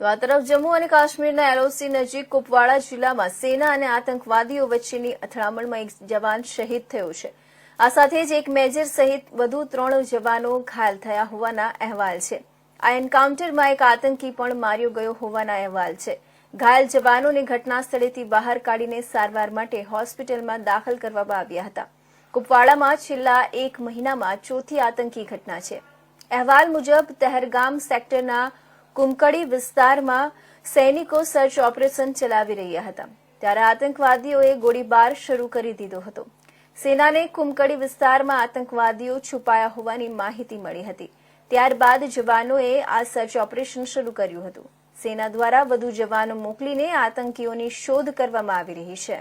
તો આ તરફ જમ્મુ અને કાશ્મીરના એલઓસી નજીક કુપવાડા જિલ્લામાં સેના અને આતંકવાદીઓ વચ્ચેની અથડામણમાં એક જવાન શહીદ થયો છે. આ સાથે જ એક મેજર સહિત વધુ ત્રણ જવાનો ઘાયલ થયા હોવાના અહેવાલ છે. આ એન્કાઉન્ટરમાં એક આતંકી પણ માર્યો ગયો હોવાના અહેવાલ છે. ઘાયલ જવાનોને ઘટના સ્થળેથી બહાર કાઢીને સારવાર માટે હોસ્પિટલમાં દાખલ કરવામાં આવ્યા હતા. કુપવાડામાં છેલ્લા એક મહિનામાં ચોથી આતંકી ઘટના છે. અહેવાલ મુજબ, તહેરગામ સેક્ટરના કુમકડી વિસ્તારમાં સૈનિકો સર્ચ ઓપરેશન ચલાવી રહ્યા હતા. ત્યારે આતંકવાદીઓએ ગોળીબાર શરૂ કરી દીધો હતો. સેનાને કુમકડી વિસ્તારમાં આતંકવાદીઓ છુપાયા હોવાની માહિતી મળી હતી. ત્યારબાદ જવાનોએ આ સર્ચ ઓપરેશન શરૂ કર્યું હતું. સેના દ્વારા વધુ જવાનો મોકલીને આતંકીઓની શોધ કરવામાં આવી રહી છે.